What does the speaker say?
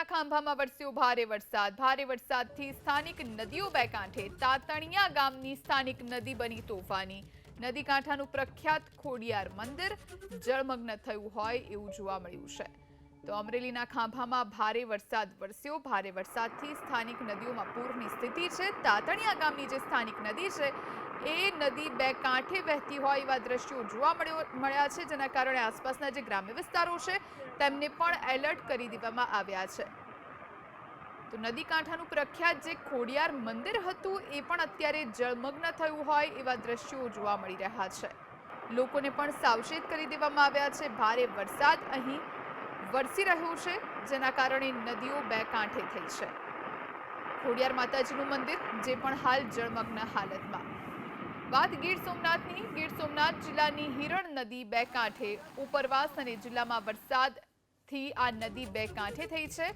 અમરેલીના ખાંભામાં વરસ્યો ભારે વરસાદ. ભારે વરસાદથી સ્થાનિક નદીઓ બે કાંઠે, તાતણિયા ગામની સ્થાનિક નદી બની તોફાની. નદી કાંઠાનું પ્રખ્યાત ખોડિયાર મંદિર જળમગ્ન થયું હોય એવું જોવા મળ્યું છે. તો અમરેલીના ખાંભામાં ભારે વરસાદ વરસ્યો. ભારે વરસાદથી સ્થાનિક નદીઓમાં પૂરની સ્થિતિ છે. તાતણિયા ગામની જે સ્થાનિક નદી છે એ નદી બે કાંઠે વહેતી હોય એવા દ્રશ્યો જોવા મળ્યો મળ્યા છે, જેના કારણે આસપાસના જે ગ્રામ્ય વિસ્તારો છે, તેમને પણ એલર્ટ કરી દેવામાં આવ્યા છે. તો નદી કાંઠાનું પ્રખ્યાત જે ખોડિયાર મંદિર હતું, એ પણ અત્યારે જળમગ્ન થયું હોય એવા દ્રશ્યો જોવા મળી રહ્યા છે. લોકોને પણ સાવચેત કરી દેવામાં આવ્યા છે, ભારે વરસાદ અહીં વરસી રહ્યો છે, જેના કારણે નદીઓ બે કાંઠે થઈ છે. ખોડિયાર માતાજીનું મંદિર, જે પણ હાલ જળમગ્ન હાલતમાં. વાત ગીર સોમનાથની, ગીર સોમનાથ જિલ્લાની હિરણ નદી બે કાંઠે ઉપરવાસ અને જિલ્લામાં વરસાદથી આ નદી બે કાંઠે થઈ છે.